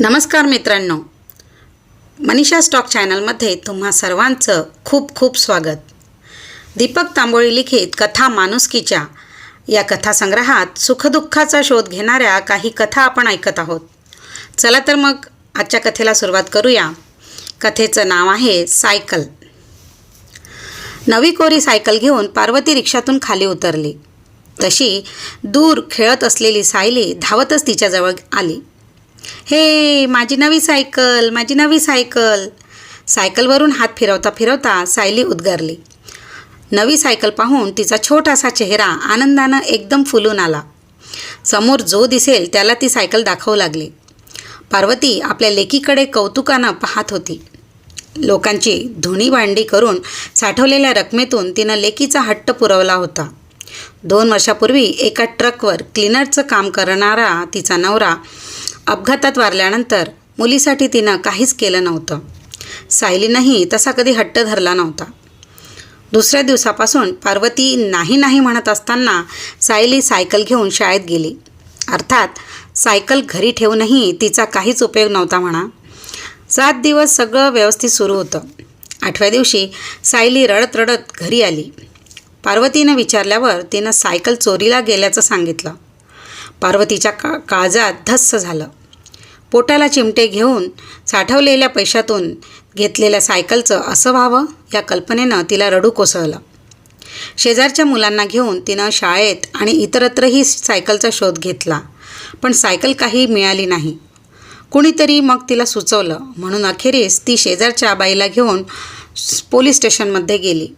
नमस्कार मित्रांनो. मनीषा स्टॉक चॅनलमध्ये तुम्हा सर्वांचं खूप खूप स्वागत. दीपक तांबोळी लिखित कथा माणुसकीच्या या कथासंग्रहात सुखदुःखाचा शोध घेणाऱ्या काही कथा आपण ऐकत आहोत. चला तर मग आजच्या कथेला सुरुवात करूया. कथेचं नाव आहे सायकल. नवी कोरी सायकल घेऊन पार्वती रिक्षातून खाली उतरली. तशी दूर खेळत असलेली सायली धावतच तिच्याजवळ आली. हे माझी नवी सायकल माझी नवी सायकल. सायकलवरून हात फिरवता फिरवता सायली उद्गारली. नवी सायकल पाहून तिचा छोटासा चेहरा आनंदानं एकदम फुलून आला. समोर जो दिसेल त्याला ती सायकल दाखवू लागली. पार्वती आपल्या लेकीकडे कौतुकानं पाहत होती. लोकांची धुणी भांडी करून साठवलेल्या रकमेतून तिनं लेकीचा हट्ट पुरवला होता. दोन वर्षापूर्वी एका ट्रकवर क्लिनरचं काम करणारा तिचा नवरा अपघातात वारल्यानंतर मुलीसाठी तिनं काहीच केलं नव्हतं. सायलीनंही तसा कधी हट्ट धरला नव्हता. दुसऱ्या दिवसापासून पार्वती नाही नाही म्हणत असताना सायली सायकल घेऊन शाळेत गेली. अर्थात सायकल घरी ठेवूनही तिचा काहीच उपयोग नव्हता म्हणा. सात दिवस सगळं व्यवस्थित सुरू होतं. आठव्या दिवशी सायली रडत रडत घरी आली. पार्वतीनं विचारल्यावर तिनं सायकल चोरीला गेल्याचं सांगितलं. पार्वतीच्या का काळजात धस्स झालं. पोटाला चिमटे घेऊन साठवलेल्या पैशातून घेतलेल्या सायकलचं असं व्हावं या कल्पनेनं तिला रडू कोसळलं. शेजारच्या मुलांना घेऊन तिनं शाळेत आणि इतरत्रही सायकलचा शोध घेतला पण सायकल काही मिळाली नाही. कुणीतरी मग तिला सुचवलं म्हणून अखेरीस ती शेजारच्या बाईला घेऊन पोलीस स्टेशनमध्ये गेली.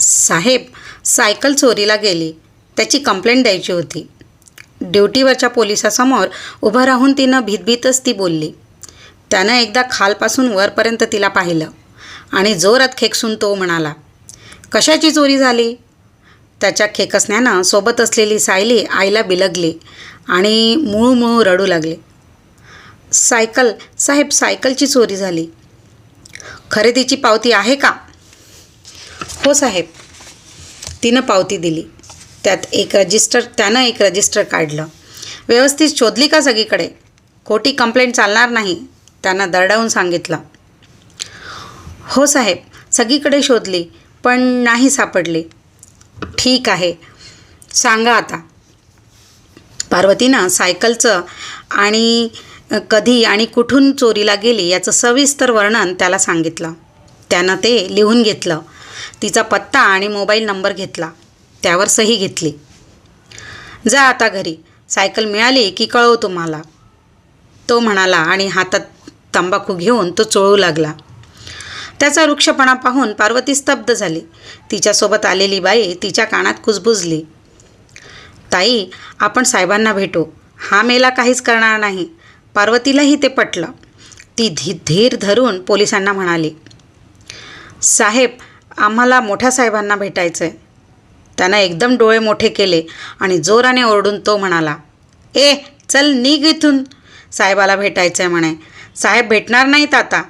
साहेब सायकल चोरीला गेली त्याची कंप्लेंट द्यायची होती. ड्युटीवरच्या पोलिसासमोर उभं राहून तिनं भीतभीतच ती बोलली. त्यानं एकदा खालपासून वरपर्यंत तिला पाहिलं आणि जोरात खेकसून तो म्हणाला कशाची चोरी झाली? त्याच्या खेकसण्यानं सोबत असलेली सायली आईला बिलगली आणि मूळ मूळ रडू लागले. सायकल साहेब सायकलची चोरी झाली. खरेदीची पावती आहे का? हो साहेब. तिनं पावती दिली. त्यात एक रजिस्टर त्यानं एक रजिस्टर काढलं. व्यवस्थित शोधली का सगळीकडे? खोटी कंप्लेंट चालणार नाही त्यानं दरडावून सांगितलं. हो साहेब सगळीकडे शोधली पण नाही सापडली. ठीक आहे सांगा आता. पार्वतीनं सायकलचं आणि कधी आणि कुठून चोरीला गेली याचं सविस्तर वर्णन त्याला सांगितलं. त्यानं ते लिहून घेतलं. तिचा पत्ता आणि मोबाईल नंबर घेतला. त्यावर सही घेतली. जा आता घरी. सायकल मिळाली की कळव तुम्हाला. तो म्हणाला आणि हातात तंबाखू घेऊन तो चोळू लागला. त्याचा वृक्षपणा पाहून पार्वती स्तब्ध झाली. तिच्यासोबत आलेली बाई तिच्या कानात कुजबुजली. ताई आपण साहेबांना भेटू. हा मेला काहीच करणार नाही. पार्वतीलाही ते पटलं. ती धी धीर धरून पोलिसांना म्हणाली साहेब आम्हाला मोठ्या साहेबांना भेटायचं आहे त्यानं एकदम डोळे मोठे केले आणि जोराने ओरडून तो म्हणाला ए चल निघ इथून. साहेबाला भेटायचं आहे म्हणे साहेब भेटणार नाहीत आता.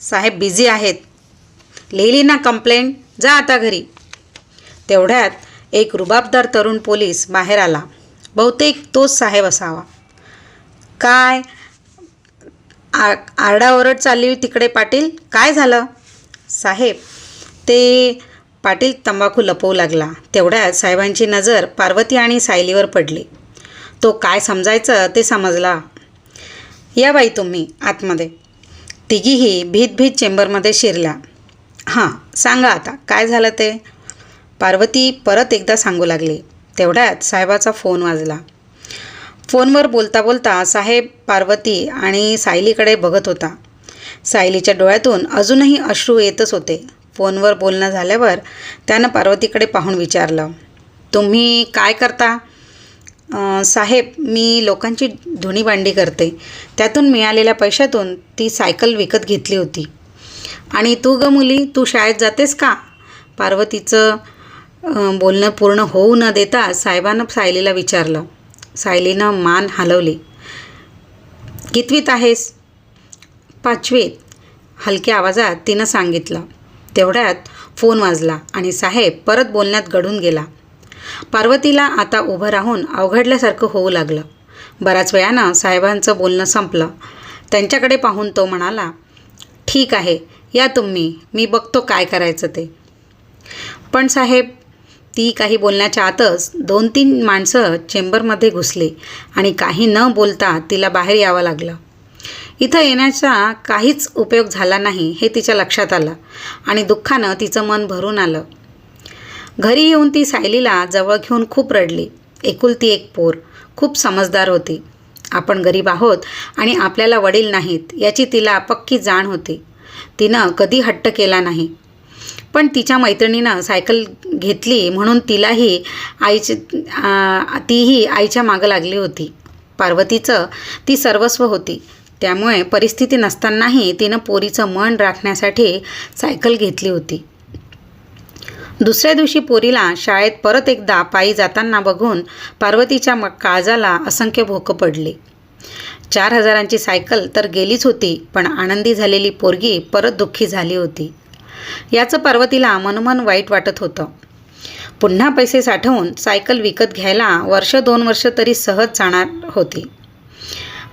साहेब बिझी आहेत. लिहिली ना कंप्लेंट जा आता घरी. तेवढ्यात एक रुबाबदार तरुण पोलीस बाहेर आला. बहुतेक तोच साहेब असावा. काय? आ आरडाओरड चालली तिकडे पाटील? काय झालं? साहेब ते पाटील तंबाखू लपवू लागला. तेवढ्यात साहेबांची नजर पार्वती आणि सायलीवर पडली. तो काय समजायचं ते समजला. या बाई तुम्ही आतमध्ये. तिघीही भीत भीत चेंबरमध्ये शिरल्या. हां सांगा आता काय झालं ते? पार्वती परत एकदा सांगू लागली. तेवढ्यात साहेबाचा फोन वाजला. फोनवर बोलता बोलता साहेब पार्वती आणि सायलीकडे बघत होता. सायलीच्या डोळ्यातून अजूनही अश्रू येतच होते. फोनवर बोलणं झाल्यावर त्यानं पार्वतीकडे पाहून विचारलं तुम्ही काय करता? साहेब मी लोकांची धुणी भांडी करते. त्यातून मिळालेल्या पैशातून ती सायकल विकत घेतली होती. आणि तू ग मुली तू शाळेत जातेस का? पार्वतीचं बोलणं पूर्ण होऊ न देता साहेबानं सायलीला विचारलं. सायलीनं मान हलवली. कितवीत आहेस? पाचवीत. हलक्या आवाजात तिनं सांगितलं. तेवढ्यात फोन वाजला आणि साहेब परत बोलण्यात गढून गेला. पार्वतीला आता उभं राहून अवघडल्यासारखं होऊ लागलं. बऱ्याच वेळानं साहेबांचं बोलणं संपलं. त्यांच्याकडे पाहून तो म्हणाला ठीक आहे या तुम्ही मी बघतो काय करायचं ते. पण साहेब ती काही बोलण्याच्या आतच दोन तीन माणसं चेंबरमध्ये घुसली आणि काही न बोलता तिला बाहेर यावं लागलं. इथं येण्याचा काहीच उपयोग झाला नाही हे तिच्या लक्षात आलं आणि दुःखानं तिचं मन भरून आलं. घरी येऊन ती सायलीला जवळ घेऊन खूप रडली. एकुलती एक पोर. खूप समजदार होती. आपण गरीब आहोत आणि आपल्याला वडील नाहीत याची तिला पक्की जाण होती. तिनं कधी हट्ट केला नाही. पण तिच्या मैत्रिणीनं सायकल घेतली म्हणून तिलाही आईची तीही आईच्या मागं लागली होती. पार्वतीचं ती सर्वस्व होती. त्यामुळे परिस्थिती नसतानाही तिनं पोरीचं मन राखण्यासाठी सायकल घेतली होती. दुसऱ्या दिवशी पोरीला शाळेत परत एकदा पायी जाताना बघून पार्वतीच्या म काळजाला असंख्य भोकं पडली. चार हजारांची सायकल तर गेलीच होती पण आनंदी झालेली पोरगी परत दुःखी झाली होती. याचं पार्वतीला मनोमन वाईट वाटत होतं. पुन्हा पैसे साठवून सायकल विकत घ्यायला वर्ष दोन वर्ष तरी सहज जाणार होती.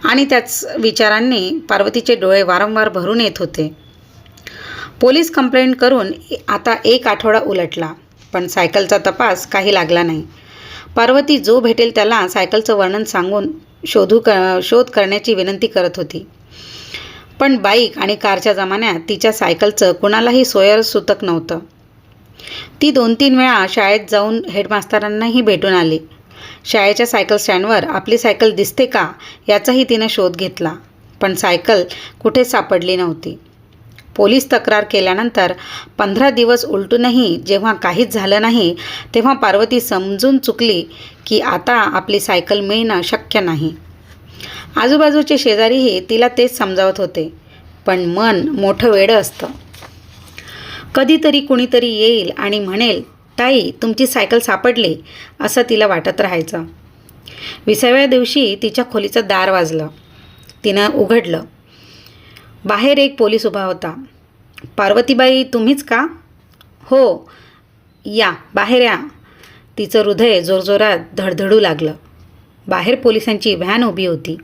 आणि त्याच विचारांनी पार्वतीचे डोळे वारंवार भरून येत होते. पोलीस कंप्लेंट करून आता एक आठवडा उलटला पण सायकलचा तपास काही लागला नाही. पार्वती जो भेटेल त्याला सायकलचं वर्णन सांगून शोधू क शोध करण्याची विनंती करत होती. पण बाईक आणि कारच्या जमान्यात तिच्या सायकलचं कुणालाही सोयर सुतक नव्हतं. ती दोन तीन वेळा शाळेत जाऊन हेडमास्तरांनाही भेटून आली. शाळेच्या सायकल स्टँडवर आपली सायकल दिसते का याचाही तिनं शोध घेतला. पण सायकल कुठे सापडली नव्हती. पोलीस तक्रार केल्यानंतर पंधरा दिवस उलटूनही जेव्हा काहीच झालं नाही तेव्हा पार्वती समजून चुकली की आता आपली सायकल मिळणं शक्य नाही. आजूबाजूचे शेजारीही तिला तेच समजावत होते पण मन मोठं वेडं असतं. कधीतरी कुणीतरी येईल आणि म्हणेल ताई तुमची सायकल सापडली असं तिला वाटत राहायचं. विसाव्या दिवशी तिच्या खोलीचं दार वाजलं. तिनं उघडलं. बाहेर एक पोलीस उभा होता. पार्वतीबाई तुम्हीच का? हो या बाहेर या. तिचं हृदय जोरजोरात धडधडू लागलं. बाहेर पोलिसांची व्हॅन उभी होती.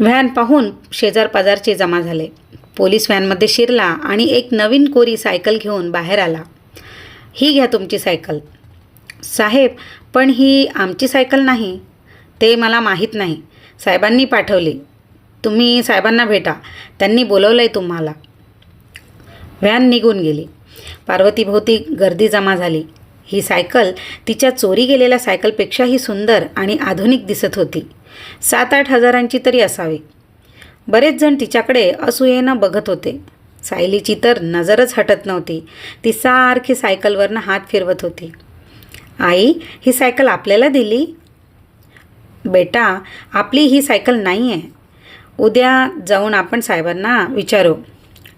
व्हॅन पाहून शेजारपाजारचे जमा झाले. पोलीस व्हॅनमध्ये शिरला आणि एक नवीन कोरी सायकल घेऊन बाहेर आला. ही घ्या तुमची सायकल. साहेब पण ही आमची सायकल नाही. ते मला माहीत नाही. साहेबांनी पाठवली. तुम्ही साहेबांना भेटा. त्यांनी बोलवलं आहे तुम्हाला. व्हॅन निघून गेली. पार्वतीभोवती गर्दी जमा झाली. ही सायकल तिच्या चोरी गेलेल्या सायकलपेक्षाही सुंदर आणि आधुनिक दिसत होती. सात आठ हजारांची तरी असावी. बरेच जण तिच्याकडे असूयेनं बघत होते. सायलीची तर नजरच हटत नव्हती. ती सारखी सायकलवरनं हात फिरवत होती. आई ही सायकल आपल्याला दिली? बेटा आपली ही सायकल नाही आहे उद्या जाऊन आपण साहेबांना विचारू.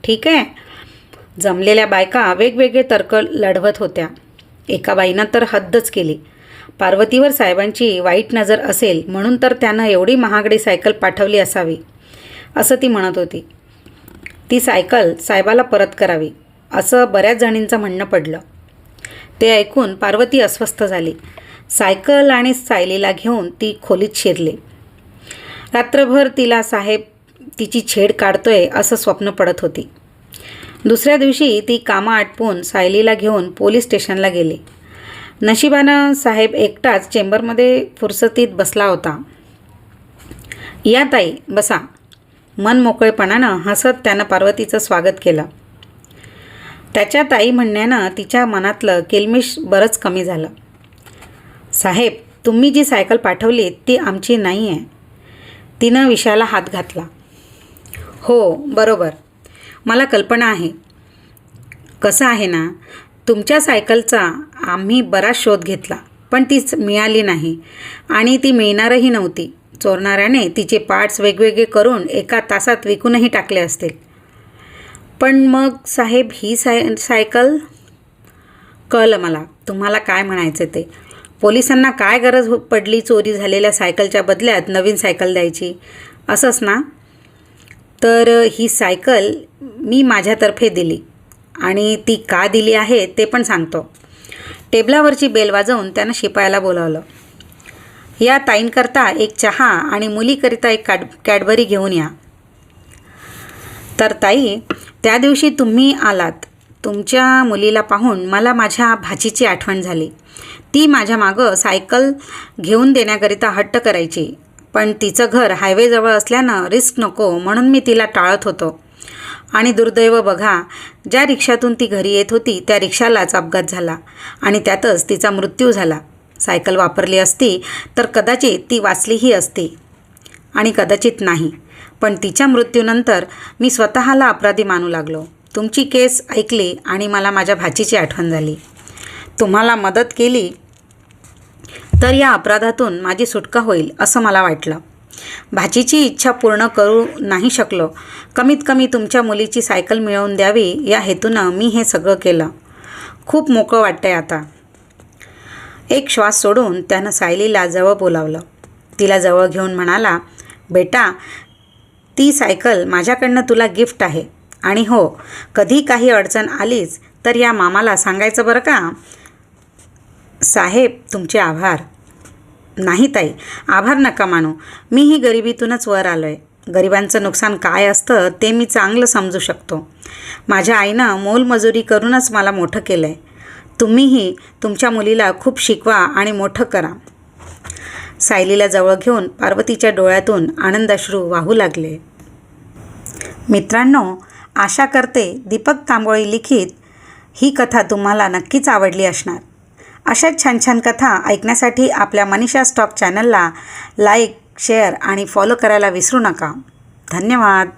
ठीक आहे. जमलेल्या बायका वेगवेगळे तर्क लढवत होत्या. एका बाईनं तर हद्दच केली. पार्वतीवर साहेबांची वाईट नजर असेल म्हणून तर त्यानं एवढी महागडी सायकल पाठवली असावी असं ती म्हणत होती. ती सायकल साहेबाला परत करावी असं बऱ्याच जणींचं म्हणणं पडलं. ते ऐकून पार्वती अस्वस्थ झाली. सायकल आणि सायलीला घेऊन ती खोलीत शिरली. रात्रभर तिला साहेब तिची छेड काढतोय असं स्वप्न पडत होती. दुसऱ्या दिवशी ती कामं आटपून सायलीला घेऊन पोलीस स्टेशनला गेली. नशिबानं साहेब एकटाच चेंबरमध्ये फुरसतीत बसला होता. या ताई बसा. मन मोकळेपणानं हसत त्यानं पार्वतीचं स्वागत केलं. त्याच्या ताई म्हणण्यानं तिच्या मनातलं किलमिश बरंच कमी झालं. साहेब तुम्ही जी सायकल पाठवली ती आमची नाही आहे तिनं विषयाला हात घातला. हो बरोबर. मला कल्पना आहे. कसं आहे ना तुमच्या सायकलचा आम्ही बराच शोध घेतला पण तीच मिळाली नाही आणि ती मिळणारही नव्हती. चोरणाऱ्याने तिचे पार्ट्स वेगवेगळे करून एका तासात विकूनही टाकले असतील. पण मग साहेब ही साय सायकल? कळलं मला. तुम्हाला काय म्हणायचं ते? पोलिसांना काय गरज हो-, पडली चोरी झालेल्या सायकलच्या बदल्यात नवीन सायकल द्यायची? असंच ना? तर ही सायकल मी माझ्यातर्फे दिली. आणि ती का दिली आहे ते पण सांगतो. टेबलावरची बेल वाजवून त्यानं शिपायाला बोलावलं. या ताईंकरता एक चहा आणि मुलीकरिता एक कॅड कॅडबरी घेऊन या. तर ताई त्या दिवशी तुम्ही आलात. तुमच्या मुलीला पाहून मला माझ्या भाचीची आठवण झाली. ती माझ्या मागं सायकल घेऊन देण्याकरिता हट्ट करायची. पण तिचं घर हायवेजवळ असल्यानं रिस्क नको म्हणून मी तिला टाळत होतो. आणि दुर्दैव बघा ज्या रिक्षातून ती घरी येत होती त्या रिक्षालाच अपघात झाला आणि त्यातच तिचा मृत्यू झाला. सायकल वापरली असती तर कदाचित ती वाचलीही असती. आणि कदाचित नाही. पण तिच्या मृत्यूनंतर मी स्वतःला अपराधी मानू लागलो. तुमची केस ऐकली आणि मला माझ्या भाचीची आठवण झाली. तुम्हाला मदत केली तर या अपराधातून माझी सुटका होईल असं मला वाटलं. भाचीची इच्छा पूर्ण करू नाही शकलो. कमीत कमी तुमच्या मुलीची सायकल मिळवून द्यावी या हेतूनं मी हे सगळं केलं. खूप मोकळं वाटतंय आता. एक श्वास सोडून त्यानं सायलीला जवळ बोलावलं. तिला जवळ घेऊन म्हणाला बेटा ती सायकल माझ्याकडनं तुला गिफ्ट आहे. आणि हो कधी काही अडचण आलीच तर या मामाला सांगायचं बरं का? साहेब तुमचे आभार. नाही ताई आभार नका मानू. मी ही गरिबीतूनच वर आलो आहे गरिबांचं नुकसान काय असतं ते मी चांगलं समजू शकतो. माझ्या आईनं मोलमजुरी करूनच मला मोठं केलं आहे तुम्हीही तुमच्या मुलीला खूप शिकवा आणि मोठं करा. सायलीला जवळ घेऊन पार्वतीच्या डोळ्यातून आनंदाश्रू वाहू लागले. मित्रांनो आशा करते दीपक तांबोळी लिखित ही कथा तुम्हाला नक्कीच आवडली असणार. अशाच छान छान कथा ऐकण्यासाठी आपल्या मनीषा स्टॉक चॅनलला लाईक शेअर आणि फॉलो करायला विसरू नका. धन्यवाद.